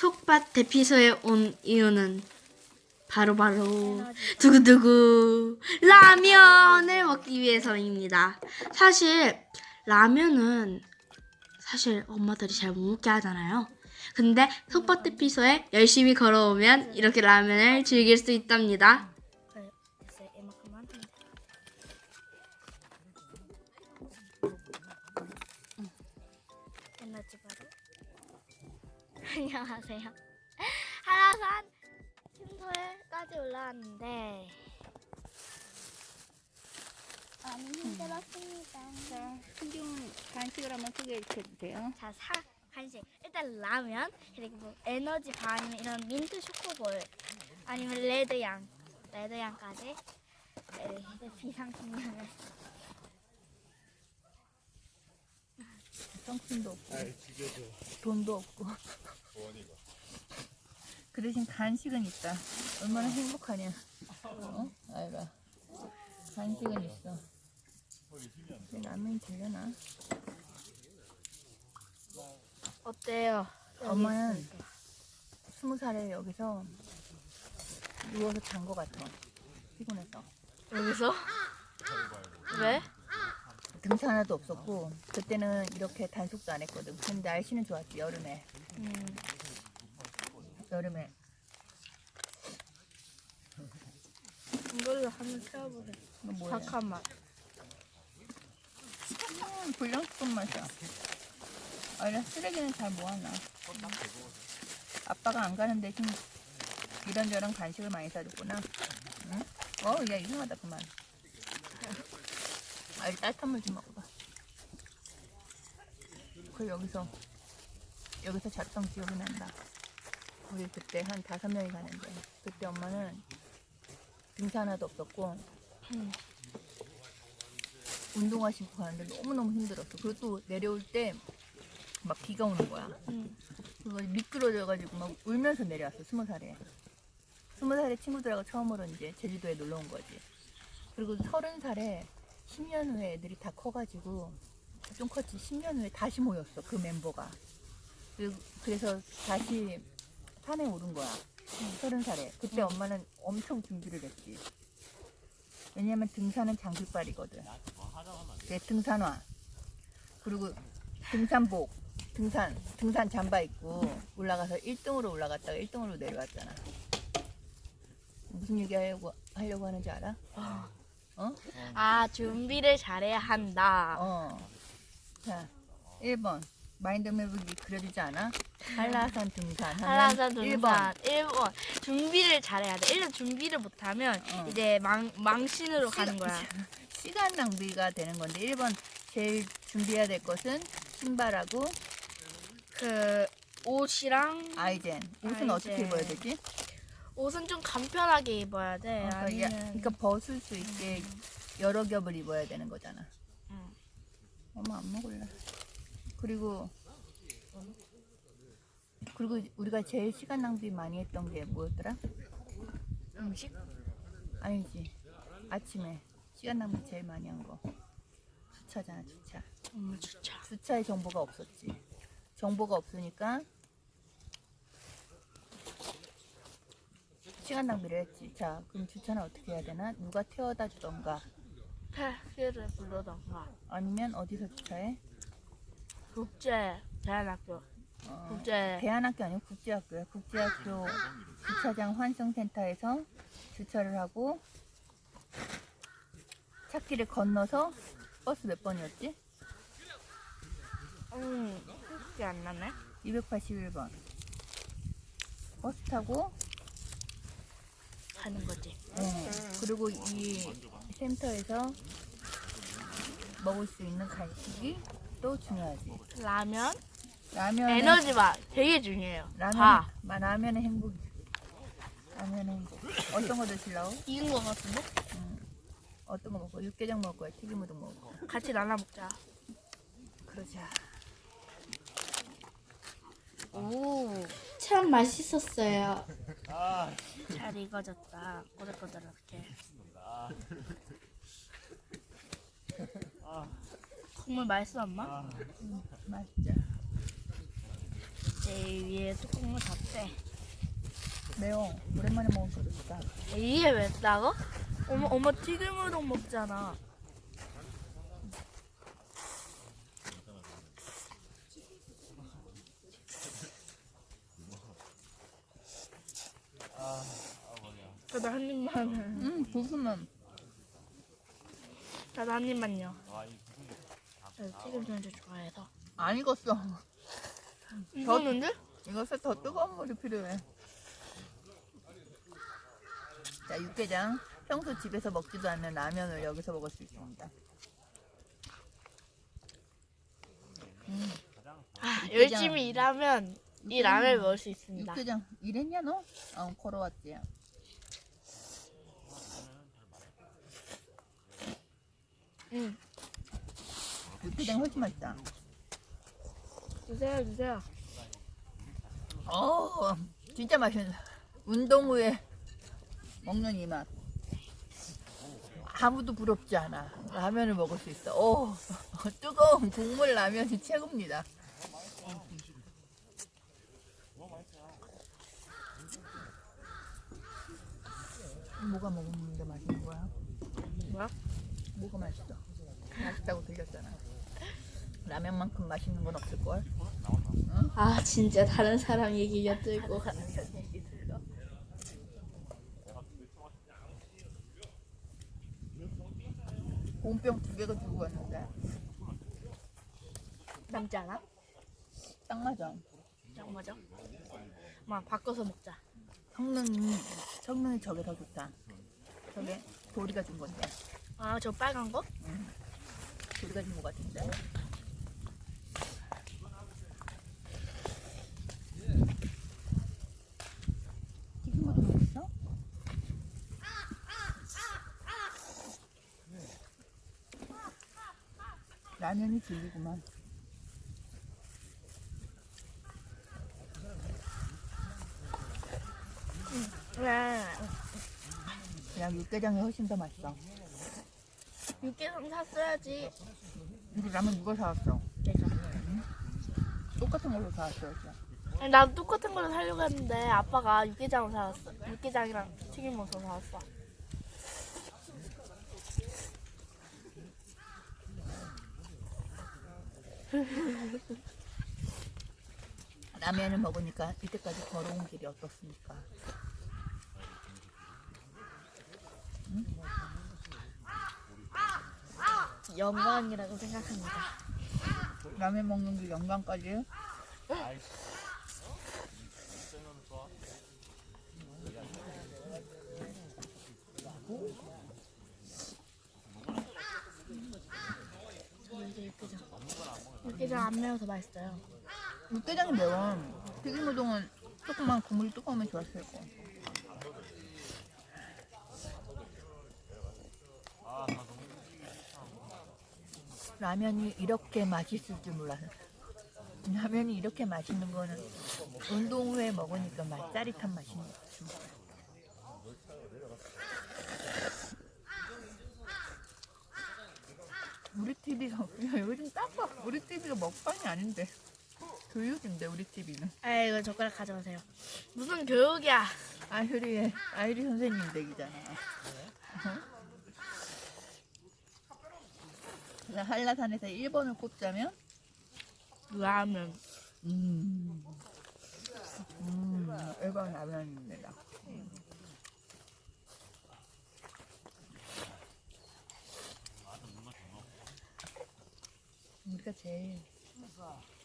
속밭 대피소에 온 이유는 바로 바로 두구두구 라면을 먹기 위해서입니다. 사실 라면은 사실 엄마들이 잘 못 먹게 하잖아요. 근데 속밭 대피소에 열심히 걸어오면 이렇게 라면을 즐길 수 있답니다. 안녕하세요. 한라산 쉼터에까지 올라왔는데. 많이 힘들었습니다. 신경 간식을 한번 소개해 주세요. 자, 사 간식. 일단 라면, 그리고 뭐 에너지 바 아니면 이런 민트 초코볼 아니면 레드양, 레드양까지. 네, 비상식량을 성품도 없고 돈도 없고 그 대신 간식은 있다. 얼마나 행복하냐. 어? 아이가 간식은 있어. 라면이 되려나? 어때요? 엄마는 스무 살에 여기서 누워서 잔 거 같아. 피곤해서. 여기서? 왜? 등산 하나도 없었고 그때는 이렇게 단속도 안 했거든. 근데 날씨는 좋았지 여름에. 음, 여름에 이걸로 한번 태워보세요. 이거 뭐야? 잠깐만. 음, 불량스푼 맛이야. 아, 이런 쓰레기는 잘 모아놔. 아빠가 안 가는 대신 이런저런 간식을 많이 사줬구나. 응? 어, 야, 이상하다, 그만. 아, 이 따뜻한 물 좀 먹어봐. 그 여기서, 여기서 잤던 기억이 난다. 우리 그때 한 다섯 명이 가는데, 그때 엄마는 등산 하나도 없었고, 음. 운동화 신고 가는데 너무너무 힘들었어. 그리고 또 내려올 때 막 비가 오는 거야. 음. 그거 미끄러져가지고 막 울면서 내려왔어. 스무 살에. 스무 살에 친구들하고 처음으로 이제 제주도에 놀러 온 거지. 그리고 서른 살에 10년 후에 애들이 다 커가지고 좀 컸지. 10년 후에 다시 모였어. 그 멤버가. 그래서 다시 산에 오른 거야. 서른 살에. 그때 엄마는 엄청 준비를 했지. 왜냐면 등산은 장비빨이거든. 내 등산화. 그리고 등산복. 등산, 등산 잠바 입고 올라가서 1등으로 올라갔다가 1등으로 내려왔잖아. 무슨 얘기 하려고, 하려고 하는지 알아? 어? 아, 준비를 잘해야 한다. 어. 자, 1번. 마인드맵이 그려지지 않아? 한라산 등산. 한라산 1번. 등산 1번. 준비를 잘해야 돼. 1년 준비를 못하면 어. 이제 망, 망신으로 가는 거야. 시간 낭비가 되는 건데 1번 제일 준비해야 될 것은 신발하고 그 옷이랑 아이젠. 옷은 아이젠. 어떻게 입어야 되지? 옷은 좀 간편하게 입어야 돼. 그러니까, 야- 아니면 그러니까 벗을 수 있게 여러 겹을 입어야 되는 거잖아. 응. 엄마 안 먹을래. 그리고 그리고 우리가 제일 시간 낭비 많이 했던 게 뭐였더라? 음식? 아니지. 아침에 시간 낭비 제일 많이 한 거. 주차잖아, 주차. 음, 주차. 주차에 정보가 없었지. 정보가 없으니까 시간 낭비를 했지. 자, 그럼 주차는 어떻게 해야 되나? 누가 태워다 주던가 택시를 부르던가. 아니면 어디서 주차해? 국제 대안학교. 어, 국제 대안학교 아니고 국제학교야. 국제학교 주차장 환승센터에서 주차를 하고 찾기를 건너서 버스 몇 번이었지? 음, 기억이 안 나네. 281번. 버스 타고 가는 거지. 어, 그리고 이 센터에서 먹을 수 있는 간식이 또 중요하지. 라면, 라면 에너지 바 되게 중요해요. 라면 바. 마 라면의 행복. 라면의 행복. 어떤 거 드실라고? 익은 거 같은데? 어떤 거 먹고 육개장 먹을 거야? 튀김 우동 먹을 거야? 같이 나눠 먹자. 그러자. 오, 참 맛있었어요. 잘 익어졌다. 꼬들꼬들하게. 국물 맛있어, 엄마? 맛있자. 제일 위에 뚜껑을 닫대. 매워. 오랜만에 먹으니까 좋다. 이게 맵다고? 엄마 엄마 튀김 우동 먹잖아. 저도 한 입만. 음, 고수는 저도 한 입만요. 저 튀김 진짜 좋아해서. 안 익었어. 이거는데? 이것에 더 뜨거운 물이 필요해. 자, 육개장. 평소 집에서 먹지도 않는 라면을 여기서 먹을 수 있습니다. 음, 아. 열심히 일하면 이 라면을 먹을 수 있습니다. 육개장 일했냐 너? 어, 걸어왔지. 응. 육개장 훨씬 맛있다. 주세요, 주세요. 어, 진짜 맛있네. 운동 후에 먹는 이 맛. 아무도 부럽지 않아. 라면을 먹을 수 있어. 오, 뜨거운 국물 라면이 최고입니다. 뭐가 먹으면 맛있는 거야? 뭐야? 뭐가 맛있어? 맛있다고 들렸잖아. 라면만큼 맛있는 건 없을 걸? 아 진짜 다른 사람 얘기 엿들고 봄병 두 개가 들고 왔는데 남지 않아? 딱 맞아. 장 맞아? 엄마 바꿔서 먹자. 성능이 성능이 저게 더 좋다. 저게 도리가 준 건데 아, 저 빨간 거? 도리가 준거 같은데. 라면이 질리구만. 네. 그냥 육개장이 훨씬 더 맛있어. 육개장 샀어야지. 이거 라면 누가 사왔어? 내가. 똑같은 걸로. 아니, 나도 똑같은 걸로 사려고 했는데 아빠가 육개장을 사왔어. 육개장이랑 튀김옷을 사왔어. 라면을 먹으니까 이때까지 걸어온 길이 어떻습니까? 영광이라고 생각합니다. 라면 먹는 게 영광까지? 저는 이제 육개장. 육개장 안 매워서 맛있어요. 육개장이 매워. 튀김우동은 조금만 국물이 뜨거우면 좋았을 거. 라면이 이렇게 맛있을 줄 몰랐어. 라면이 이렇게 맛있는 거는 운동 후에 먹으니까 맛 짜릿한 맛이. 우리 TV가 요즘 딴거 우리 TV가 먹방이 아닌데 교육인데 우리 TV는 아이고 젓가락 가져가세요. 무슨 교육이야? 아유리의 아유리 선생님 댁이잖아. 나 한라산에서 1번을 꼽자면 라면. 음, 음 1번 라면입니다. 음. 우리가 제일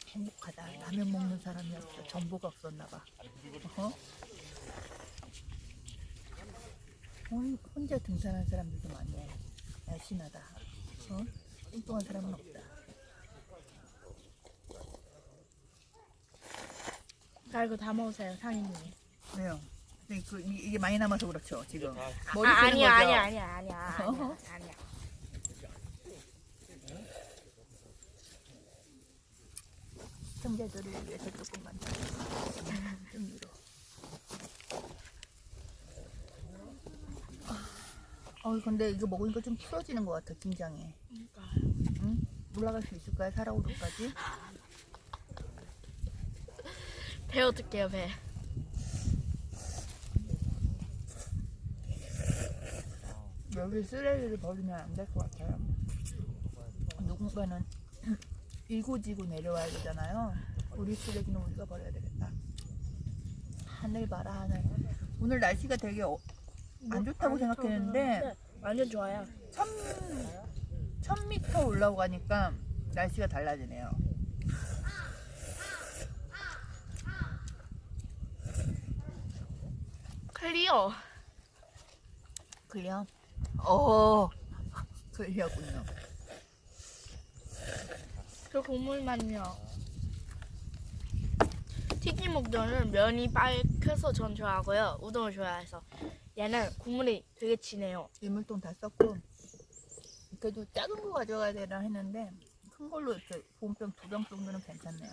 행복하다. 라면 먹는 사람이었어. 정보가 없었나 봐. 어? 혼- 혼자 등산한 사람들도 많네. 날씬하다. 어? 뚱뚱한 사람은 없다. 자 이거 다 먹으세요 상인님이. 왜요? 근데 그, 이- 이게 많이 남아서 그렇죠, 지금. 아, 머리 쓰는 아니야 거죠? 아니야 아니야 아니야 아니야 아니야. 시청자들을 위해서 조금만 더. 좀 위로. 어, 근데 이거 먹으니까 좀 풀어지는 것 같아, 긴장해. 올라갈 수 있을까요? 사라우루까지? 배 어떡해요 배 여기 쓰레기를 버리면 안 될 것 같아요. 누군가는 일고지고 내려와야 되잖아요. 우리 쓰레기는 우리가 버려야 되겠다. 하늘 봐라 하늘. 오늘 날씨가 되게 어- 안 좋다고 아, 생각했는데 완전 좋아요. 참 1000m 올라가니까 날씨가 달라지네요. 클리어. 클리어? 어, 클리어군요. 저 국물만요. 튀김 우동은 면이 빨켜서 전 좋아하고요. 우동을 좋아해서. 얘는 국물이 되게 진해요. 이물통 다 썼고. 그래도 작은 거 가져가야 되나 했는데 큰 걸로 이렇게 보온병 두 병 정도는 괜찮네요.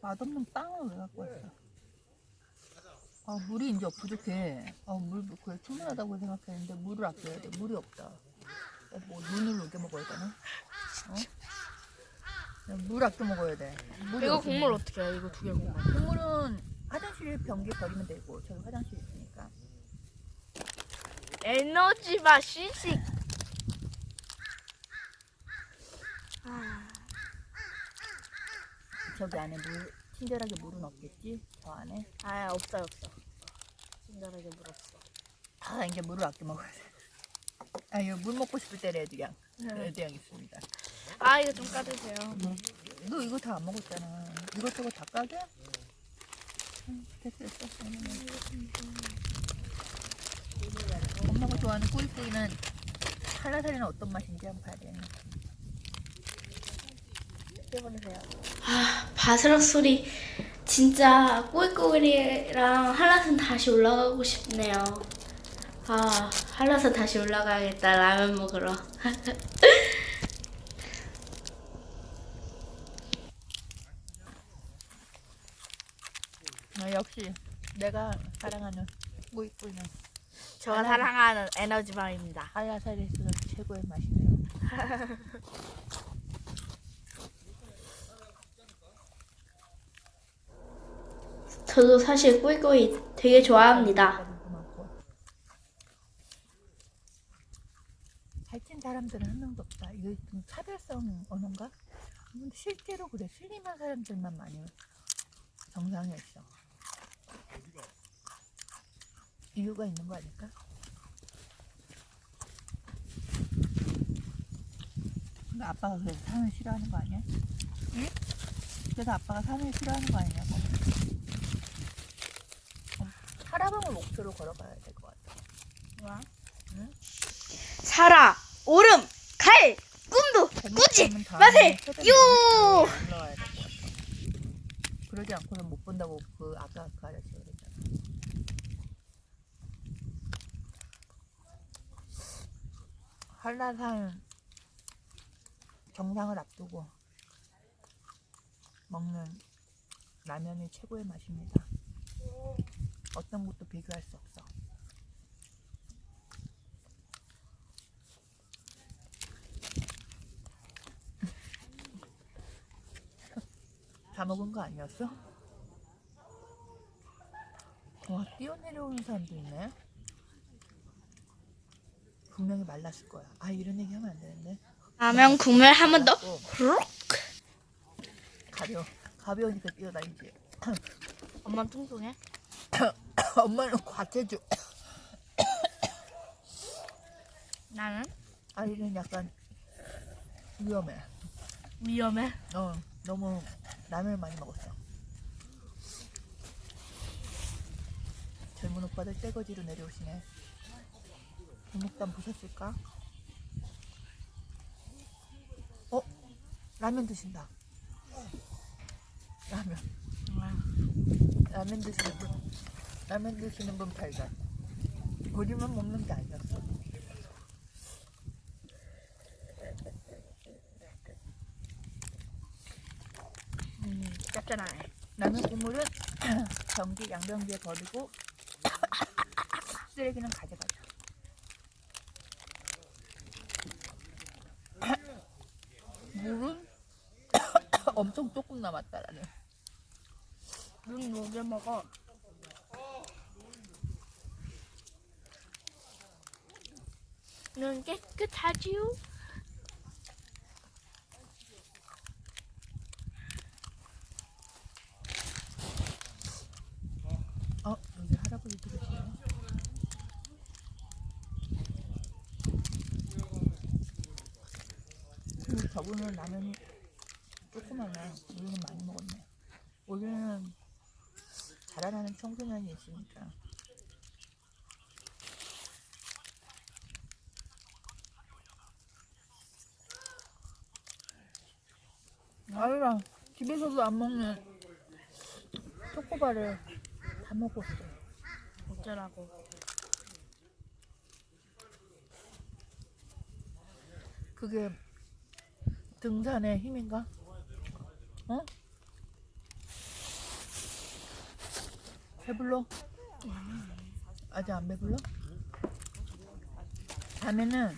맛없는 빵을 왜 갖고 왔어? 아 물이 이제 부족해. 아물 그래 충분하다고 생각했는데 물을 아껴야 돼. 물이 없다. 야, 뭐 눈을 녹여 먹어야 되나? 어? 야, 물 아껴 먹어야 돼. 물이 이거 없으면. 국물 어떻게 해요? 이거 두 개 국물. 국물은 화장실 변기에 버리면 되고 저기 화장실. 에너지바 시식. 아, 저기 안에 물 친절하게 물은 없겠지? 저 안에 아 없어요 없어. 친절하게 물었어. 아 이제 물을 아껴 먹어야 돼. 아 이거 물 먹고 싶을 때 레드양 네. 레드양 있습니다. 아 이거 좀 까주세요. 너 이거 다 안 먹었잖아. 이것저것 다 까게? 응, 됐어 됐어. 엄마가 좋아하는 꾸이꾸이는 한라살이는 어떤 맛인지 한번 봐야 되네. 해보세요. 바스락 소리 진짜 꼬이꼬이랑 한라산 다시 올라가고 싶네요. 아 한라산 다시 올라가야겠다 라면 먹으러. 아, 역시 내가 사랑하는 꾸이꾸이는 제가 사랑하는 에너지바입니다. 있어서 최고의 맛이네요. 저도 사실 꼬이꼬이 되게 좋아합니다. 살찐 사람들은 한 명도 없다. 이거 좀 차별성 언어인가? 근데 실제로 그래. 슬림한 사람들만 많이 정상에 있어. 이유가 있는 거 아닐까? 근데 아빠가 그래서 산을 싫어하는 거 아니야? 응? 그래서 아빠가 산을 싫어하는 거 아니냐고. 어, 사람을 목표로 걸어가야 될 것 같아. 와. 살아 오름 갈 꿈도 꾸지 마세 요. 올라와야 될 것 같아. 그러지 않고는 못 본다고 그 아까 그 아저씨가 그랬잖아. 한라산 정상을 앞두고 먹는 라면이 최고의 맛입니다. 어떤 것도 비교할 수 없어. 다 먹은 거 아니었어? 와, 뛰어내려오는 사람도 있네. 분명히 말랐을 거야. 아, 이런 얘기 하면 안 되는데. 라면 국물 한 번 더. 어. 가벼워. 가벼우니까 뛰어다니지. 엄마 뚱뚱해? 엄마는 과체주. 나는 아이는 약간 위험해. 위험해. 어, 너무 라면을 많이 먹었어. 젊은 오빠들 떼거지로 내려오시네. 목단 보셨을까? 어? 라면 드신다. 라면. 라면 드시는 분. 라면 드시는 분 발견. 우리만 먹는 게 아니었어. 음, 짭짤하네. 라면 국물은 변기 양변기에 버리고 쓰레기는 가져가자. 물은 엄청 조금 남았다 나는. 눈 녹여 먹어. 눈 깨끗하지요? 어 여기 할아버지 들으시네. 근데 저분은 라면이 조그마네. 우리는 많이 먹었네. 우리는 자라나는 청소년이 있으니까. 아유라 집에서도 안 먹는 초코바를 다 먹었어. 어쩌라고. 그게 등산의 힘인가? 어? 배불러? 아직 안 배불러? 다음에는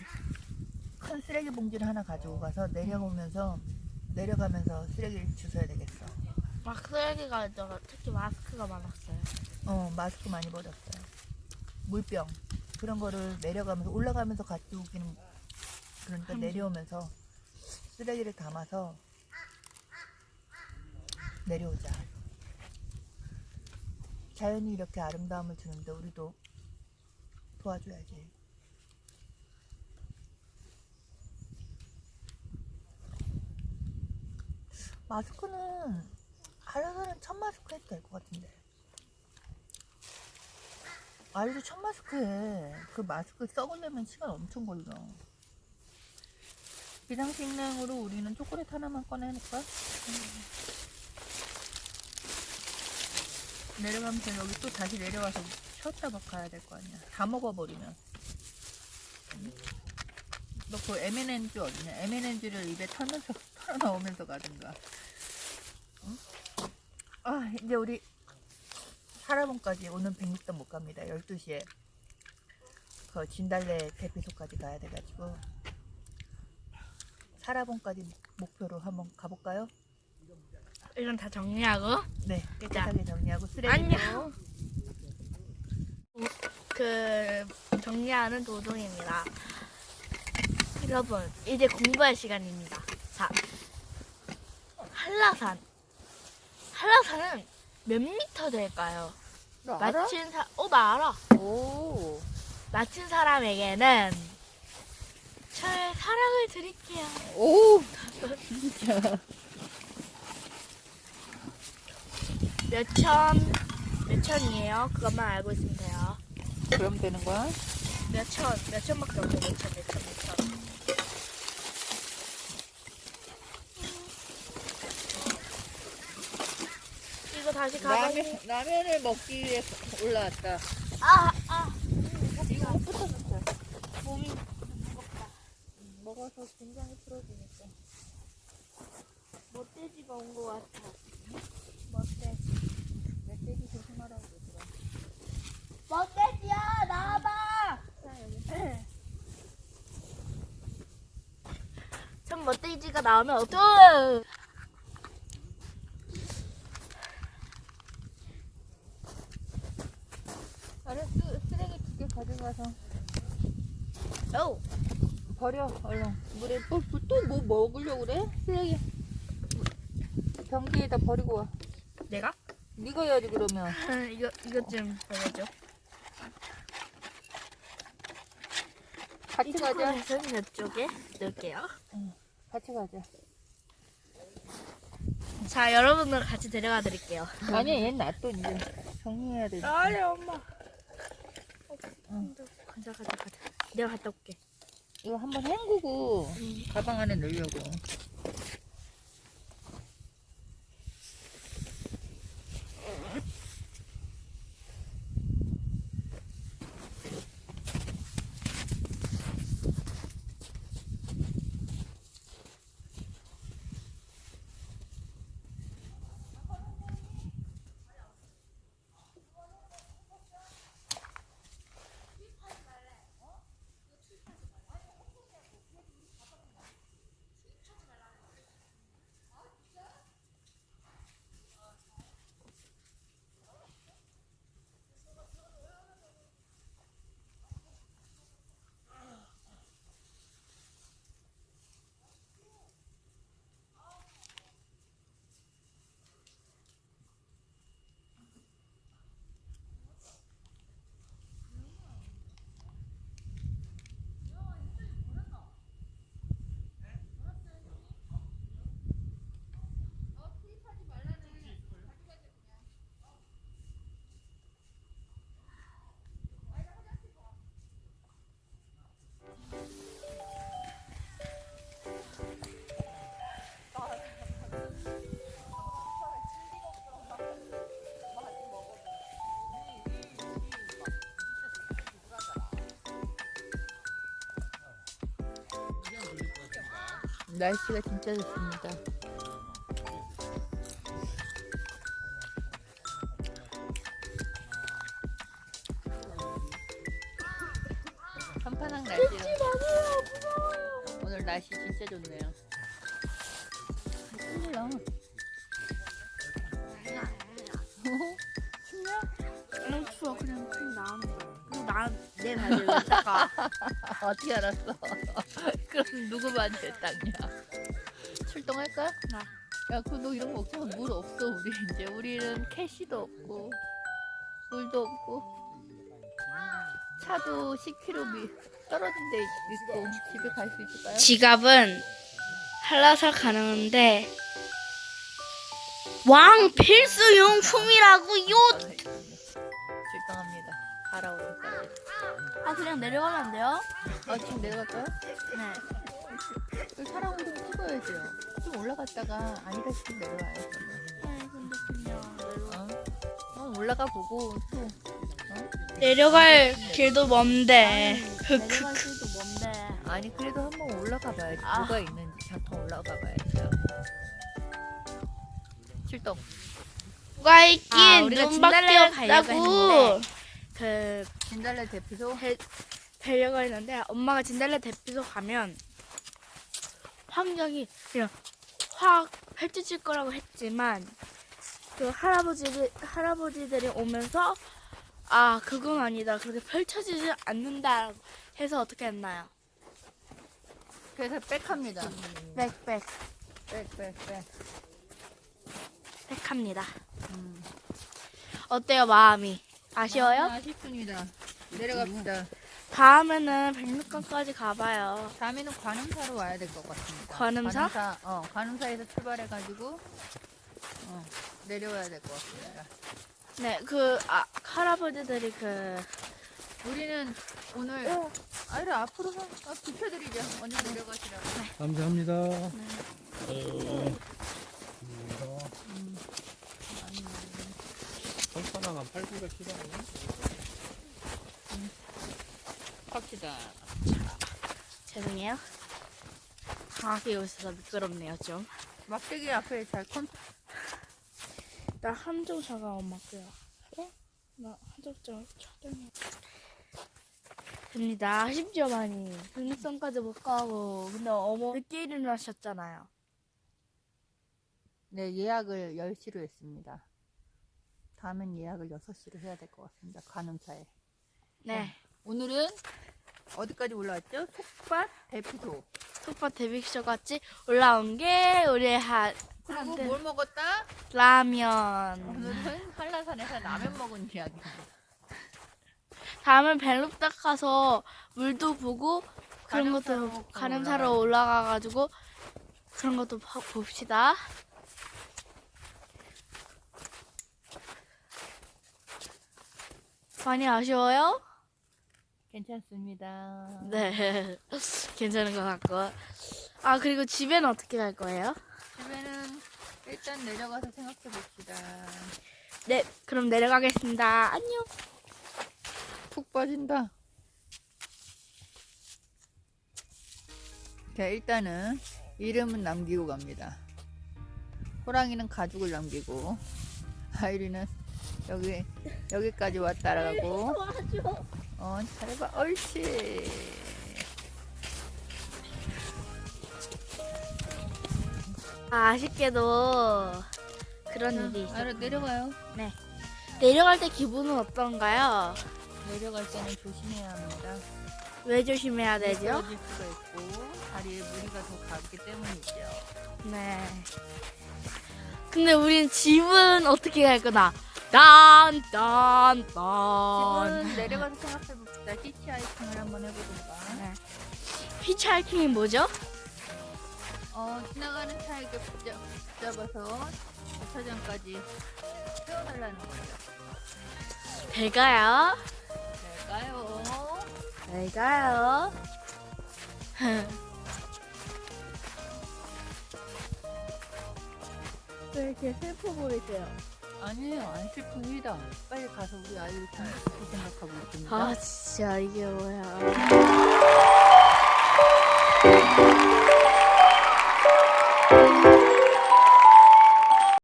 큰 쓰레기 봉지를 하나 가지고 가서 내려오면서 내려가면서 쓰레기를 주워야 되겠어. 막 쓰레기가 있어서 특히 마스크가 많았어요. 어 마스크 많이 버렸어요. 물병 그런 거를 내려가면서 올라가면서 가지고 오기는 그러니까 내려오면서 쓰레기를 담아서 내려오자. 자연이 이렇게 아름다움을 주는데 우리도 도와줘야지. 마스크는 하려면 첫 마스크 해도 될 것 같은데. 아이도 첫 마스크 해. 그 마스크 썩으려면 시간 엄청 걸려. 비상식량으로 우리는 초콜릿 하나만 꺼내놓을까? 내려가면서 여기 또 다시 내려와서 쉬었다 막 가야 될 거 아니야. 다 먹어버리면. 너그 M&M's 어디냐? M&M's를 입에 털면서, 털어넣으면서 가든가. 응? 아, 이제 우리 사라봉까지 오는 백록도 못 갑니다. 12시에 그 진달래 대피소까지 가야 돼가지고 사라봉까지 목표로 한번 가볼까요? 이건 다 정리하고 네, 그자. 깨끗하게 정리하고 쓰레기도 안녕. 그 정리하는 도동입니다. 여러분 이제 공부할 시간입니다. 자, 한라산. 한라산은 몇 미터 될까요? 너 맞힌 사, 어, 나 알아. 오, 맞힌 사람에게는 저의 사랑을 드릴게요. 오, 진짜. 몇 천, 몇 천이에요. 그것만 알고 있으면 돼요. 그럼 되는 거야? 몇 천, 몇 천밖에 없어. 몇 천, 몇 천, 몇 천. 이거 다시. 라면, 라면을 먹기 위해서 올라왔다. 아, 아. 이거 붙어졌어. 몸이 무겁다. 먹어서 굉장히 풀어지니까. 멧돼지가 온 것 같아. 멧돼지. 멧돼지 조심하라고 그러더라. 멧돼지야, 나와봐. 전 멧돼지가 나오면 어떡? 아래 쓰, 쓰레기 두 개 가져가서 오, 버려 얼른 물에 또뭐 먹으려고 그래? 쓰레기 변기에다 버리고 와 내가? 네가 해야지 그러면 이거 이것 좀 보여줘. 같이 이 가자 초콜릿은 이쪽에 넣을게요. 같이 가자 자, 여러분들 같이 데려가 드릴게요. 아니 얘는 놔둬 이제 정리해야 돼 아니, 엄마. 응. 가자, 가자, 가자. 내가 갔다 올게. 이거 한번 헹구고 가방 안에 넣으려고 날씨가 진짜 좋습니다. 한파랑 날씨로 오늘 날씨 진짜 좋네요. 큰일 나. 춥냐? 너무 추워. 그냥 그냥 거야. 그리고 나내 왜 닦아? 어떻게 알았어? 그럼 누구 반대 땅이야? 출동할까? 나. 야, 그너 이런 거 없잖아. 물 없어, 우리 이제. 우리는 캐시도 없고, 물도 없고, 차도 10km 미, 떨어진 데 있고, 집에 갈 수 있을까요? 지갑은 한라산 가는데 왕 필수 용품이라고요. 출동합니다. 갈아오니까. 아 그냥 내려가면 안 돼요? 아, 지금 내려갈까요? 네. 그 사람 좀 찍어야죠. 좀 올라갔다가 아니다 싶으면 내려와요. 네, 근데 그냥 내려. 어? 어, 올라가 보고 또 내려갈 길도 먼데. 내려갈 길도 뭔데? 아니 그래도 한번 올라가 봐야지 아. 뭐가 있는지 잠깐 올라가 봐야죠 출동 뭐가 있긴 아, 우리가 눈밖에 진달래 가려고 없다고. 그 진달래 대피소 배, 배려가 있는데 엄마가 진달래 대피소 가면 환경이 그냥 확 펼쳐질 거라고 했지만 그 할아버지들 할아버지들이 오면서 아 그건 아니다 그렇게 펼쳐지지 않는다 해서 어떻게 했나요? 그래서 백합니다 백백 백백백 백합니다. 음. 어때요 마음이 아쉬워요? 아쉽습니다 내려갑시다 다음에는 백록강까지 가봐요. 다음에는 관음사로 와야 될 것 같습니다 관음사? 관음사 어 관음사에서 출발해가지고 어, 내려와야 될 것 같습니다 네, 그 아, 할아버지들이 그 우리는 오늘 아이를 앞으로 한- 아, 비켜드리죠 먼저 내려가시라고 감사합니다. 손가락 팔기가 싫어하네. 갑시다 죄송해요. 강하게 웃어서 미끄럽네요 좀. 막대기 앞에 잘 컨, 나 한쪽 잠깐 엄마고요. 어? 나 한쪽 좀 촬영해. 됩니다. 아쉽죠 많이. 백록산까지 못 가고 근데 어머 늦게 일어나셨잖아요. 네, 예약을 10시로 했습니다. 다음엔 예약을 6시로 해야 될 것 같습니다. 관음차에. 네. 오늘은 어디까지 올라왔죠? 속밭 대피소. 속밭 데뷔쇼 같이 올라온 게 우리 한 그리고 뭘 먹었다? 라면. 오늘은 한라산에서 라면 먹은 이야기입니다. 다음은 벨룩딱 가서 물도 보고 그런 가늠사로 것도 또 가늠사로 올라가가지고 그런 것도 봐- 봅시다. 많이 아쉬워요? 괜찮습니다. 네, 괜찮은 것 같고. 아 그리고 집에는 어떻게 갈 거예요? 집에는 일단 내려가서 생각해 봅시다. 네, 그럼 내려가겠습니다. 안녕. 푹 빠진다. 자, 일단은 이름은 남기고 갑니다. 호랑이는 가죽을 남기고, 아이리는 여기, 여기까지 왔다라고. 어, 잘해봐. 옳지. 아, 아쉽게도 그런 일이 있어. 알아, 내려가요. 내려갈 때 기분은 어떤가요? 내려갈 때는 조심해야 합니다. 왜 조심해야 되죠? 수가 있고, 다리에 무리가 더 가기 때문이죠. 네. 근데 우린 집은 어떻게 갈 거다? 딴, 딴, 딴. 집은 내려가서 생각해 봅시다. 히치하이킹을 한번 해보든가. 네. 히치하이킹이 뭐죠? 어, 지나가는 차에게 붙잡, 붙잡아서 주차장까지 태워달라는 거죠. 될까요? 될까요? 될까요? 왜 이렇게 슬퍼 보이세요? 아니에요, 안 슬픕니다. 빨리 가서 우리 아이를 좀 좋게 생각하고 있습니다. 아, 진짜 이게 뭐야.